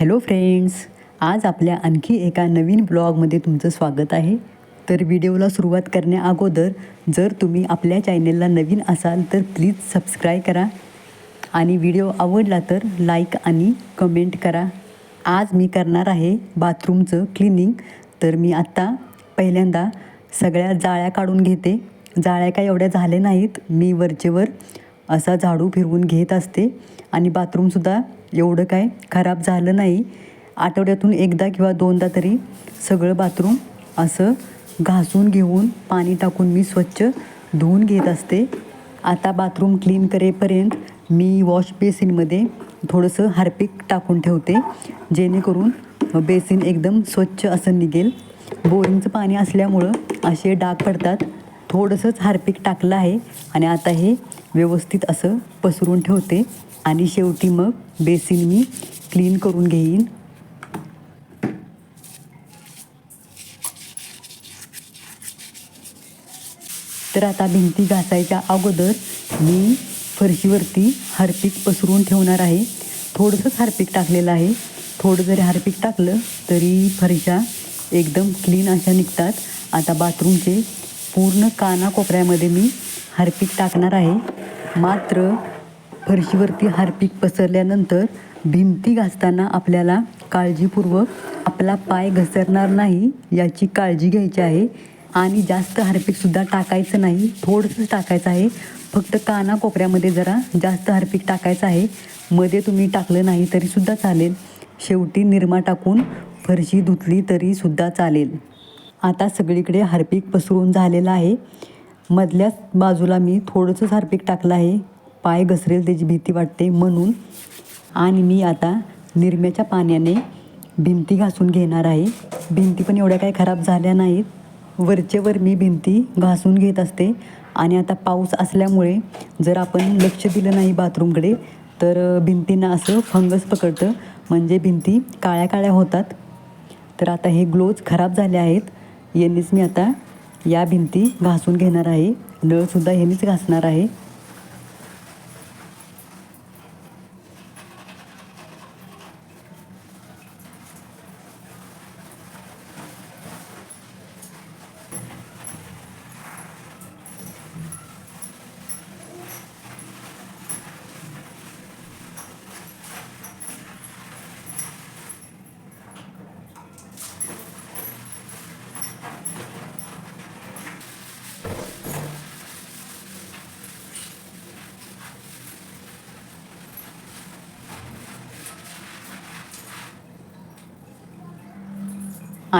Hello friends आज आपल्या आणखी एका नवीन ब्लॉगमध्ये तुमचं स्वागत आहे. तर व्हिडिओला सुरुवात करण्या अगोदर जर तुम्ही आपल्या चॅनेलला नवीन असाल तर प्लीज सबस्क्राईब करा. आणि व्हिडिओ आवडला तर लाईक आणि कमेंट करा. आज मी करणार आहे बाथरूमचं क्लिनिंग तर मी आत्ता पहिल्यांदा सगळ्या जाळ्या काढून घेते. जाळ्या काय एवढ्या झाल्या नाहीत. मी वरचेवर असा झाडू फिरवून घेत असते. आणि बाथरूमसुद्धा एवढं काय खराब झालं नाही. आठवड्यातून एकदा किंवा दोनदा तरी सगळं बाथरूम असं घासून घेऊन पाणी टाकून मी स्वच्छ धुवून घेत असते. आता बाथरूम क्लीन करेपर्यंत मी वॉश बेसिनमध्ये थोडंसं हार्पिक टाकून ठेवते. जेणेकरून बेसिन एकदम स्वच्छ असं निघेल. बोरिंगचं पाणी असल्यामुळं असे डाग पडतात. थोडंसंच हार्पिक टाकलं आहे आणि आता हे व्यवस्थित असं पसरून ठेवते. आणि शेवटी मग बेसिन मी क्लीन करून घेईन. तर आता भिंती घासायच्या अगोदर मी फरशीवरती हार्पिक पसरून ठेवणार आहे. थोडंसंच हार्पिक टाकलेलं आहे. थोडं जरी हार्पिक टाकलं तरी फरशा एकदम क्लीन अशा निघतात. आता बाथरूमचे पूर्ण कानाकोपऱ्यामध्ये मी हार्पिक टाकणार आहे. मात्र फरशीवरती हार्पिक पसरल्यानंतर भिंती घासताना आपल्याला काळजीपूर्वक आपला पाय घसरणार नाही याची काळजी घ्यायची आहे. आणि जास्त हार्पिकसुद्धा टाकायचं नाही. थोडंसंच टाकायचं आहे. फक्त कानाकोपऱ्यामध्ये जरा जास्त हार्पिक टाकायचं आहे. मध्ये तुम्ही टाकलं नाही तरीसुद्धा चालेल. शेवटी निरमा टाकून फरशी धुतली तरीसुद्धा चालेल. आता सगळीकडे हार्पिक पसरून झालेलं आहे. मधल्याच बाजूला मी थोडंसं हार्पिक टाकलं आहे. पाय घसरेल त्याची भीती वाटते म्हणून. आणि मी आता निरम्याच्या पाण्याने भिंती घासून घेणार आहे. भिंती पण एवढ्या काही खराब झाल्या नाहीत. वरचेवर मी भिंती घासून घेत असते. आणि आता पाऊस असल्यामुळे जर आपण लक्ष दिलं नाही बाथरूमकडे तर भिंतींना असं फंगस पकडतं. म्हणजे भिंती काळ्या काळ्या होतात. तर आता हे ग्लोज खराब झाले आहेत. यांनीच मी आता या भिंती घासून घेणार आहे. नळसुद्धा ह्यांनीच घासणार आहे.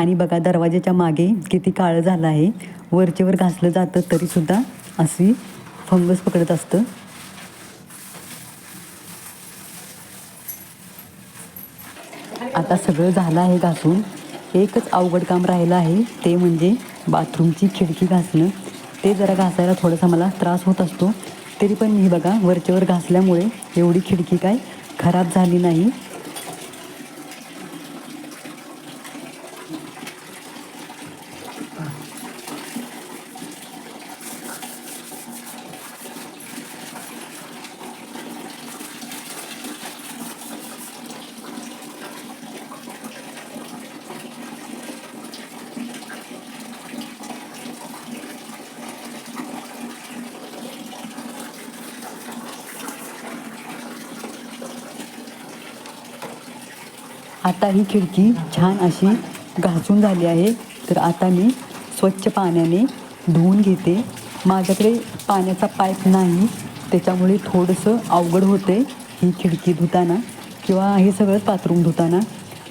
आणि बघा दरवाजाच्या मागे किती काळं झालं आहे. वरचेवर घासलं जातं तरीसुद्धा अशी फंगस पकडत असतं. आता सगळं झालं आहे घासून. एकच अवघड काम राहिलं आहे ते म्हणजे बाथरूमची खिडकी घासणं. ते जरा घासायला थोडासा मला त्रास होत असतो. तरी पण मी बघा वरचेवर घासल्यामुळे एवढी खिडकी काय खराब झाली नाही. आता ही खिडकी छान अशी घासून झाली आहे. तर आता मी स्वच्छ पाण्याने धुवून घेते. माझ्याकडे पाण्याचा पाईप नाही त्याच्यामुळे थोडंसं अवघड होते ही खिडकी धुताना किंवा हे सगळंच बाथरूम धुताना.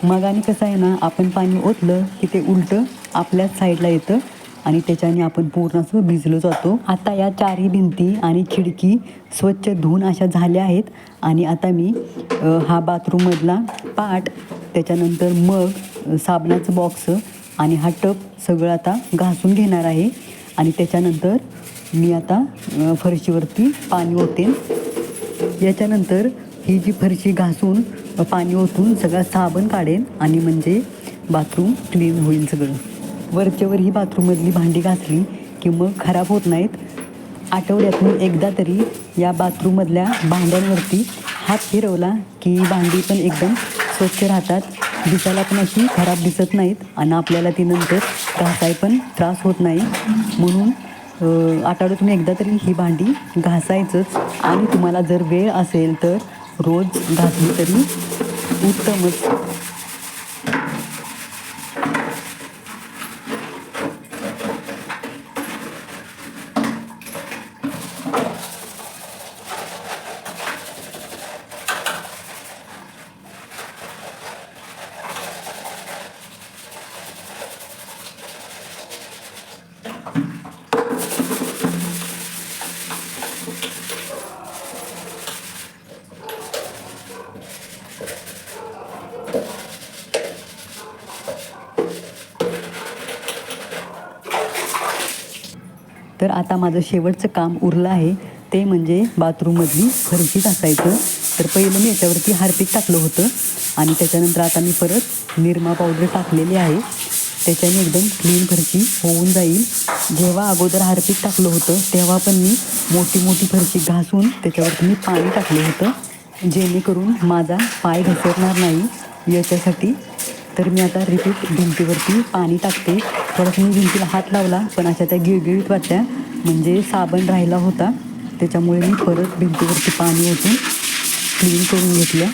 मग आणि कसं आहे ना आपण पाणी ओतलं की ते उलटं आपल्याच साईडला येतं आणि त्याच्याने आपण पूर्ण असं भिजलो जातो. आता या चारही भिंती आणि खिडकी स्वच्छ धुवून अशा झाल्या आहेत. आणि आता मी हा बाथरूममधला पाट त्याच्यानंतर मग साबणाचं बॉक्स आणि हा टप सगळं आता घासून घेणार आहे. आणि त्याच्यानंतर मी आता फरशीवरती पाणी ओतेन. याच्यानंतर ही जी फरशी घासून पाणी ओतून सगळा साबण काढेन आणि म्हणजे बाथरूम क्लीन होईल सगळं. वरच्यावर ही बाथरूममधली भांडी घासली की मग खराब होत नाहीत. आठवड्यातून एकदा तरी या बाथरूममधल्या भांड्यांवरती हात फिरवला की भांडी पण एकदम स्वच्छ राहतात. दिसायला पण अशी खराब दिसत नाहीत आणि आपल्याला ती नंतर घासाय पण त्रास होत नाही. म्हणून अ, आठवड्यातून एकदा तरी ही भांडी घासायचंच. आणि तुम्हाला जर वेळ असेल तर रोज घासली तरी उत्तमच. तर आता माझं शेवटचं काम उरलं आहे. ते म्हणजे बाथरूममधली फरशी घासायचं. तर पहिलं मी याच्यावरती हार्पिक टाकलं होतं. आणि त्याच्यानंतर आता मी परत निरमा पावडर टाकलेली आहे. त्याच्याने एकदम क्लीन फरशी होऊन जाईल. जेव्हा अगोदर हार्पिक टाकलं होतं तेव्हा पण मी मोठी मोठी फरशी घासून त्याच्यावरती मी पाणी टाकलं होतं. जेणेकरून माझा पाय घसरणार नाही. याच्यासाठी तर मी आता रिपीट भिंतीवरती पाणी टाकते. थोडंसं मी भिंतीला हात लावला पण अशा त्या गिळगिळीत वाटल्या. म्हणजे साबण राहिला होता. त्याच्यामुळे मी परत भिंतीवरती पाणी ओतून क्लीन करून घेतलं.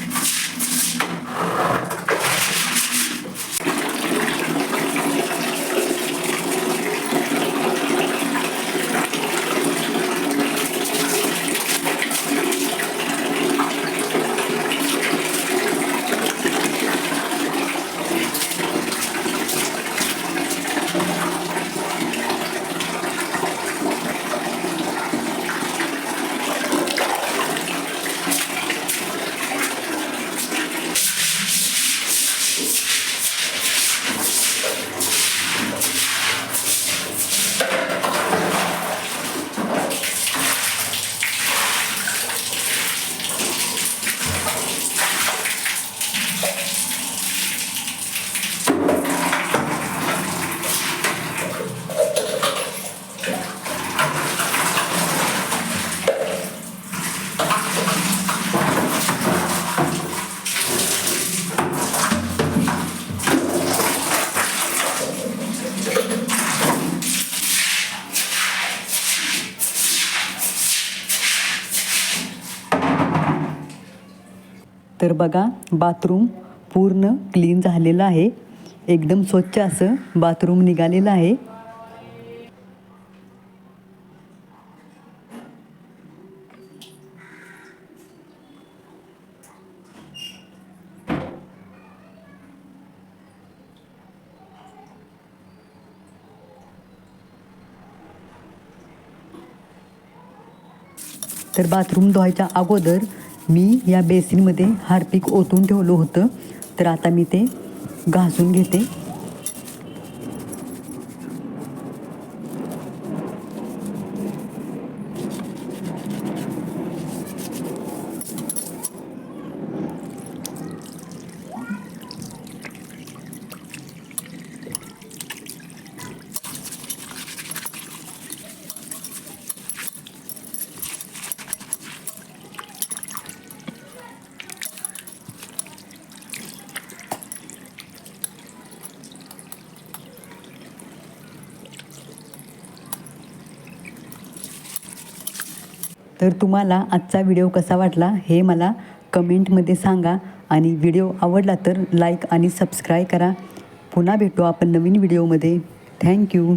तर बघा बाथरूम पूर्ण क्लीन झालेलं आहे. एकदम स्वच्छ असं बाथरूम निघालेलं आहे. तर बाथरूम धुवायच्या अगोदर मी या बेसिनमध्ये हार्पिक ओतून ठेवलं होतं. तर आता मी ते घासून घेते. तर तुम्हाला आजचा व्हिडिओ कसा वाटला हे मला कमेंटमध्ये सांगा. आणि व्हिडिओ आवडला तर लाईक आणि सबस्क्राईब करा. पुन्हा भेटू आपण नवीन व्हिडिओमध्ये. थँक्यू.